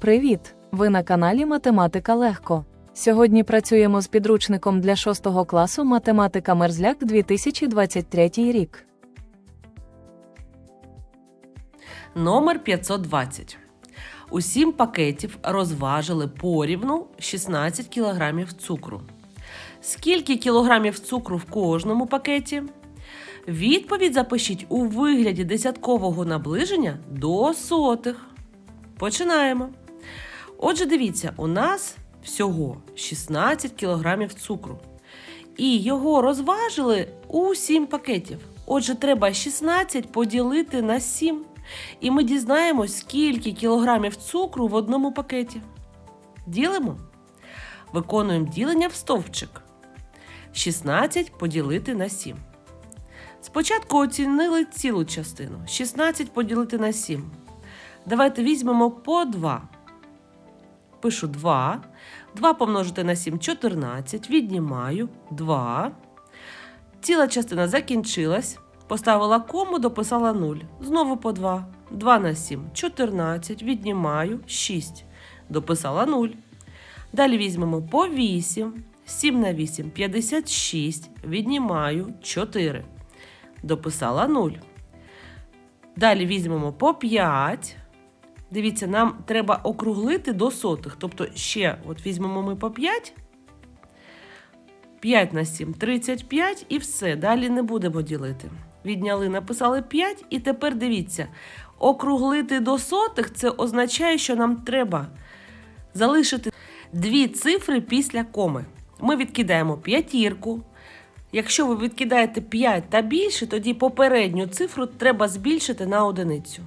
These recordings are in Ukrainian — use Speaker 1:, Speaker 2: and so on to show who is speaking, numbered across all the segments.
Speaker 1: Привіт! Ви на каналі Математика Легко. Сьогодні працюємо з підручником для 6 класу Математика Мерзляк 2023 рік.
Speaker 2: Номер 520. У 7 пакетів розважили порівну 16 кг цукру. Скільки кілограмів цукру в кожному пакеті? Відповідь запишіть у вигляді десяткового наближення до сотих. Починаємо. Отже, дивіться, у нас всього 16 кілограмів цукру. І його розважили у 7 пакетів. Отже, треба 16 поділити на 7. І ми дізнаємось, скільки кілограмів цукру в одному пакеті. Ділимо. Виконуємо ділення в стовпчик. 16 поділити на 7. Спочатку оцінили цілу частину. 16 поділити на 7. Давайте візьмемо по 2. Пишу 2. 2 помножити на 7 14. Віднімаю 2. Ціла частина закінчилась. Поставила кому, дописала 0. Знову по 2. 2 на 7 14. Віднімаю 6. Дописала 0. Далі візьмемо по 8. 7 на 8 56. Віднімаю 4. Дописала 0. Далі візьмемо по 5. Дивіться, нам треба округлити до сотих. Тобто ще от візьмемо ми по 5. 5 на 7 35 і все. Далі не будемо ділити. Відняли, написали 5, і тепер дивіться, округлити до сотих це означає, що нам треба залишити дві цифри після коми. Ми відкидаємо п'ятірку. Якщо ви відкидаєте 5 та більше, тоді попередню цифру треба збільшити на одиницю.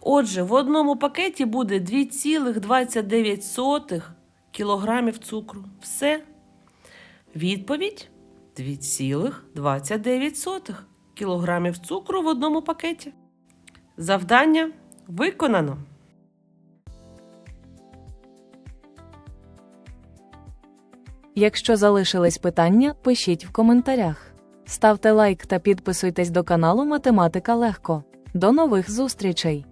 Speaker 2: Отже, в одному пакеті буде 2,29 кілограмів цукру. Все. Відповідь 2,29 кілограмів цукру в одному пакеті. Завдання виконано.
Speaker 1: Якщо залишились питання, пишіть в коментарях. Ставте лайк та підписуйтесь до каналу Математика Легко. До нових зустрічей!